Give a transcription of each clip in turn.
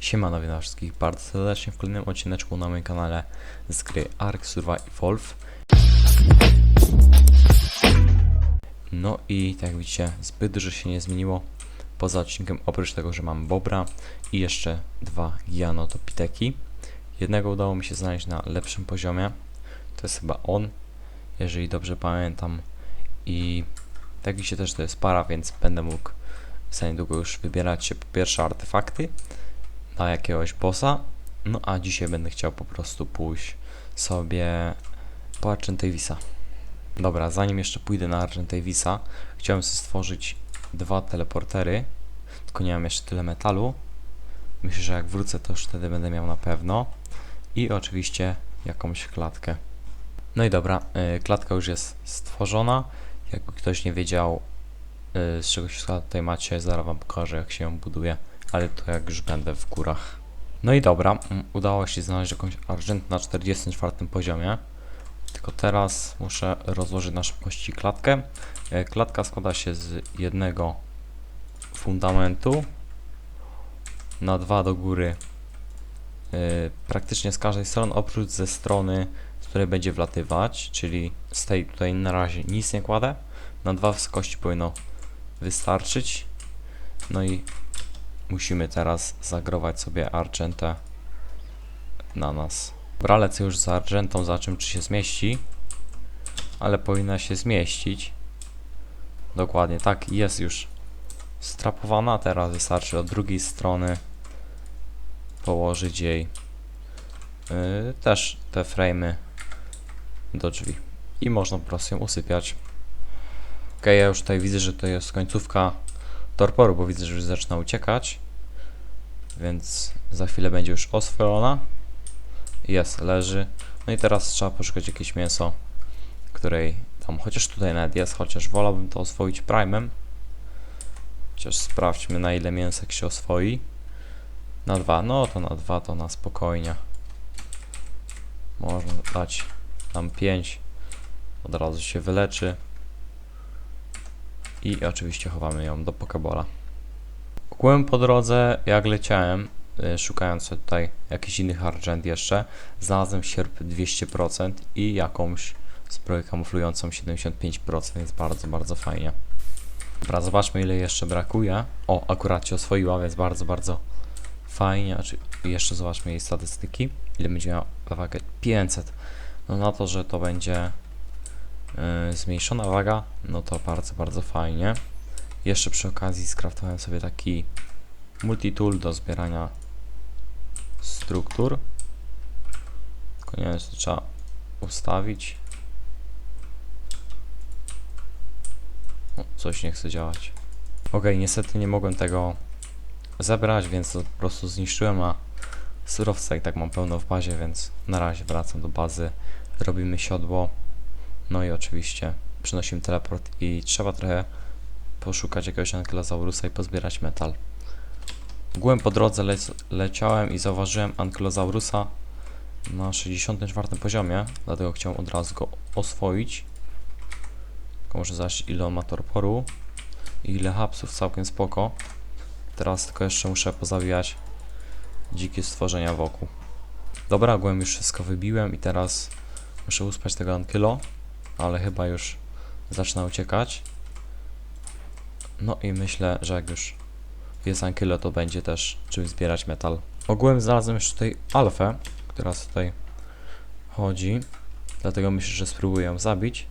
Siemano witam wszystkich bardzo serdecznie w kolejnym odcineczku na moim kanale z gry Ark Survival Evolve. No i tak jak widzicie, zbyt dużo się nie zmieniło poza odcinkiem, oprócz tego, że mam Bobra i jeszcze dwa Gianotopiteki. Jednego udało mi się znaleźć na lepszym poziomie, to jest chyba on, jeżeli dobrze pamiętam. I tak widzicie też to jest para, więc będę mógł za niedługo już wybierać się po pierwsze artefakty na jakiegoś bossa. No a dzisiaj będę chciał po prostu pójść sobie po Argent Davisa. Dobra, zanim jeszcze pójdę na Argent Davisa, chciałem sobie stworzyć dwa teleportery, tylko nie mam jeszcze tyle metalu. Myślę, że jak wrócę, to już wtedy będę miał na pewno. I oczywiście jakąś klatkę. No i dobra, y, klatka już jest stworzona. Jakby ktoś nie wiedział, y, z czego się składa, tutaj macie, zaraz wam pokażę, jak się ją buduje ale to jak już będę w górach. No i dobra, mm, udało się znaleźć jakąś argent na 44 poziomie. Tylko teraz muszę rozłożyć na szybkości klatkę. E, Klatka składa się z jednego fundamentu na dwa do góry e, praktycznie z każdej strony, oprócz ze strony, z której będzie wlatywać, czyli z tej tutaj na razie nic nie kładę. Na dwa wysokości powinno wystarczyć. No i musimy teraz zagrować sobie Argentę na nas. Dobra, lecę już za Argentą, za czym czy się zmieści, ale powinna się zmieścić. Dokładnie, tak, jest już strapowana, teraz wystarczy od drugiej strony położyć jej yy, też te frame'y do drzwi i można po prostu ją usypiać. Ok, ja już tutaj widzę, że to jest końcówka torporu, bo widzę, że już zaczyna uciekać. Więc za chwilę będzie już oswojona. Jest, leży. No i teraz trzeba poszukać jakieś mięso, której tam, chociaż tutaj nawet jest, chociaż wolałbym to oswoić primem. Chociaż sprawdźmy na ile mięsek się oswoi. Na dwa, no to na dwa to na spokojnie. Można dać tam pięć. Od razu się wyleczy. I oczywiście chowamy ją do Pokebola. Ogółem po drodze, jak leciałem, y, szukając tutaj jakichś innych argent jeszcze, znalazłem sierp 200% i jakąś zbroję kamuflującą 75%, więc bardzo, bardzo fajnie. Dobra, zobaczmy ile jeszcze brakuje. O, akurat się oswoiła, więc bardzo, bardzo fajnie. Znaczy, jeszcze zobaczmy jej statystyki. Ile będzie miała wagę? 500. No na to, że to będzie zmniejszona waga, no to bardzo, bardzo fajnie. Jeszcze przy okazji skraftowałem sobie taki multitool do zbierania struktur. Tylko nie wiem, czy to trzeba ustawić. O, coś nie chce działać. Ok, niestety nie mogłem tego zebrać, więc to po prostu zniszczyłem, a surowca i tak mam pełno w bazie, więc na razie wracam do bazy, robimy siodło, no i oczywiście przynosimy teleport i trzeba trochę poszukać jakiegoś ankylozaurusa i pozbierać metal. Ogółem po drodze lec leciałem i zauważyłem ankylozaurusa na 64 poziomie, dlatego chciałem od razu go oswoić. Tylko muszę zobaczyć ile on ma torporu i ile hapsów, całkiem spoko. Teraz tylko jeszcze muszę pozawijać dzikie stworzenia wokół. Dobra, ogółem już wszystko wybiłem i teraz muszę uspać tego ankylo, ale chyba już zaczyna uciekać. No i myślę, że jak już jest Ankylo, to będzie też czym zbierać metal. Ogółem znalazłem już tutaj alfę, która tutaj chodzi. Dlatego myślę, że spróbuję ją zabić.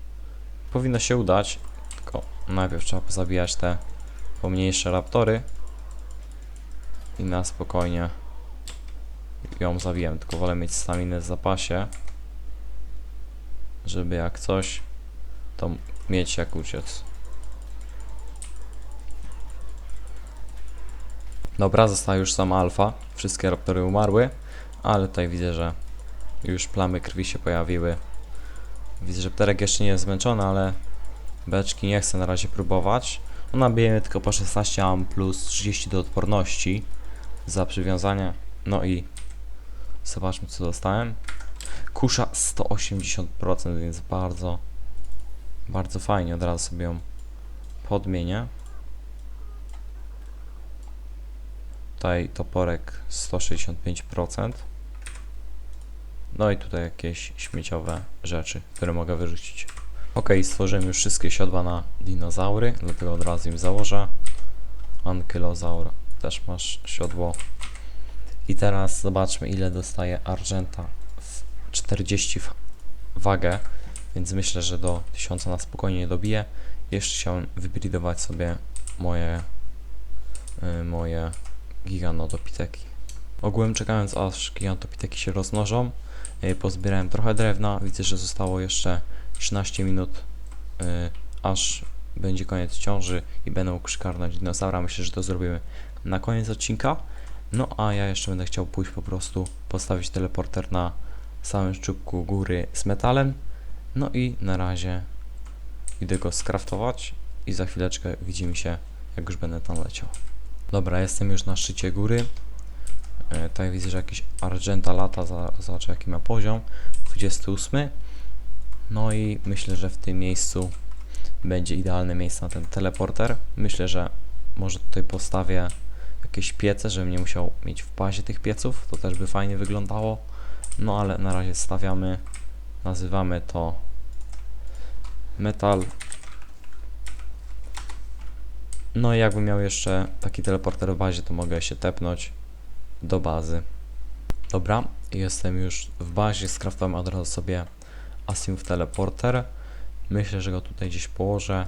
Powinno się udać, tylko najpierw trzeba pozabijać te pomniejsze raptory. I na spokojnie ją zabiję, tylko wolę mieć staminę w zapasie. Żeby jak coś, to mieć jak uciec. Dobra, została już sama alfa. Wszystkie raptory umarły, ale tutaj widzę, że już plamy krwi się pojawiły. Widzę, że pterek jeszcze nie jest zmęczony, ale beczki nie chcę na razie próbować. No nabijemy tylko po 16 am plus 30 do odporności za przywiązanie. No i zobaczmy co dostałem. Kusza 180%, więc bardzo, bardzo fajnie. Od razu sobie ją podmienię. Tutaj toporek 165%. No i tutaj jakieś śmieciowe rzeczy, które mogę wyrzucić. Ok, stworzyłem już wszystkie siodła na dinozaury, dlatego od razu im założę. Ankylozaur, też masz siodło. I teraz zobaczmy ile dostaje Argenta 40 w wagę, więc myślę, że do 1000 na spokojnie dobiję. Jeszcze chciałem wybridować sobie moje y, moje giganotopiteki. Ogółem czekając aż gigantopiteki się rozmnożą, y, pozbierałem trochę drewna, widzę, że zostało jeszcze 13 minut, y, aż będzie koniec ciąży i będę mógł przykarnąć dinozaura. Myślę, że to zrobimy na koniec odcinka. No a ja jeszcze będę chciał pójść po prostu postawić teleporter na samym szczupku góry z metalem. No i na razie idę go skraftować i za chwileczkę widzimy się, jak już będę tam leciał. Dobra, jestem już na szczycie góry. E, tutaj widzę, że jakiś Argenta lata, zobaczę jaki ma poziom. 28. No i myślę, że w tym miejscu będzie idealne miejsce na ten teleporter. Myślę, że może tutaj postawię jakieś piece, żebym nie musiał mieć w bazie tych pieców. To też by fajnie wyglądało. No ale na razie stawiamy, nazywamy to metal. No i jakbym miał jeszcze taki teleporter w bazie, to mogę się tepnąć do bazy. Dobra, jestem już w bazie, skraftowałem od razu sobie Asimov teleporter. Myślę, że go tutaj gdzieś położę.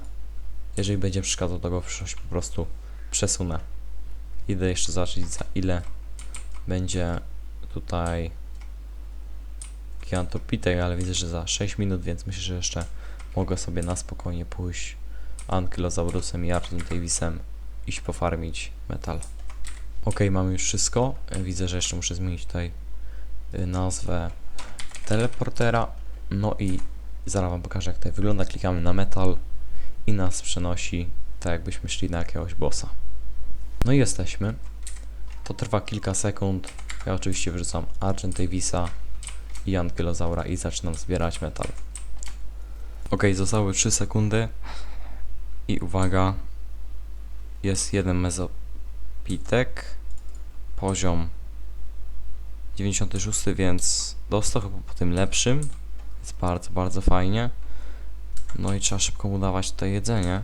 Jeżeli będzie przeszkadzał, to go w przyszłości po prostu przesunę. Idę jeszcze zobaczyć za ile będzie tutaj gigantopitek, ale widzę, że za 6 minut, więc myślę, że jeszcze mogę sobie na spokojnie pójść Ankylosaurusem i Artem Davisem iść pofarmić metal. Ok, mamy już wszystko. Widzę, że jeszcze muszę zmienić tutaj y, nazwę teleportera. No i zaraz wam pokażę jak tutaj wygląda. Klikamy na metal i nas przenosi tak jakbyśmy szli na jakiegoś bossa. No i jesteśmy. To trwa kilka sekund. Ja oczywiście wrzucam Argent Davisa i Ankylozaura i zaczynam zbierać metal. Ok, zostały 3 sekundy. I uwaga, jest jeden mezopitek, poziom 96, więc dostał chyba po tym lepszym. Jest bardzo, bardzo fajnie. No i trzeba szybko mu dawać tutaj jedzenie,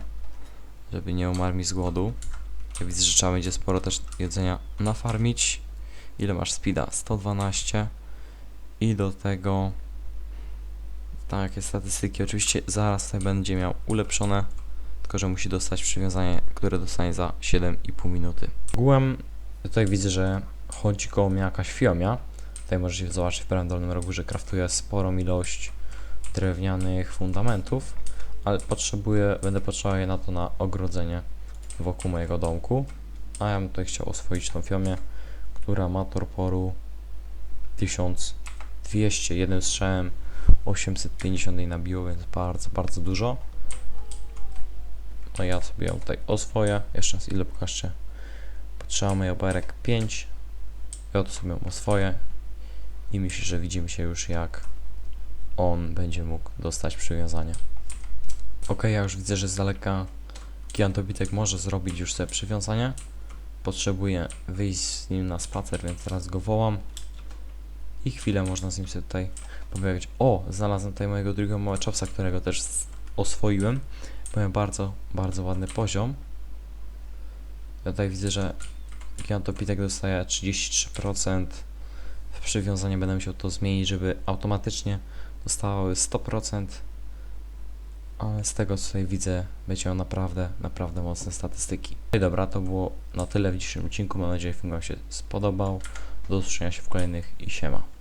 żeby nie umarł mi z głodu. Ja widzę, że trzeba będzie sporo też jedzenia nafarmić. Ile masz speeda? 112. I do tego takie statystyki. Oczywiście zaraz będzie miał ulepszone tylko że musi dostać przywiązanie, które dostanie za 7,5 minuty. Ogółem tutaj widzę, że chodzi koło mnie jakaś fiomia. Tutaj możecie zobaczyć w prawym dolnym rogu, że kraftuję sporą ilość drewnianych fundamentów, ale potrzebuję, będę potrzebował je na to na ogrodzenie wokół mojego domku. A ja bym tutaj chciał oswoić tą fiomię, która ma torporu 1200, jednym strzałem 850 jej nabiło, więc bardzo, bardzo dużo. No ja sobie ją tutaj oswoję. Jeszcze raz ile pokażcie. Potrzebujemy oberek 5. Ja to sobie ją oswoję. I myślę, że widzimy się już jak on będzie mógł dostać przywiązanie. Ok, ja już widzę, że z daleka Gigantobitek może zrobić już sobie przywiązanie. Potrzebuję wyjść z nim na spacer, więc teraz go wołam. I chwilę można z nim sobie tutaj pobiegać. O, znalazłem tutaj mojego drugiego małeczowca, którego też oswoiłem. Powiem bardzo, bardzo ładny poziom. Ja tutaj widzę, że Gigantopitek dostaje 33%. W przywiązaniu będę musiał to zmienić, żeby automatycznie dostawały 100%. Ale z tego co tutaj widzę, będzie miał naprawdę, naprawdę mocne statystyki. No i dobra, to było na tyle w dzisiejszym odcinku. Mam nadzieję, że film Wam się spodobał. Do usłyszenia się w kolejnych i siema.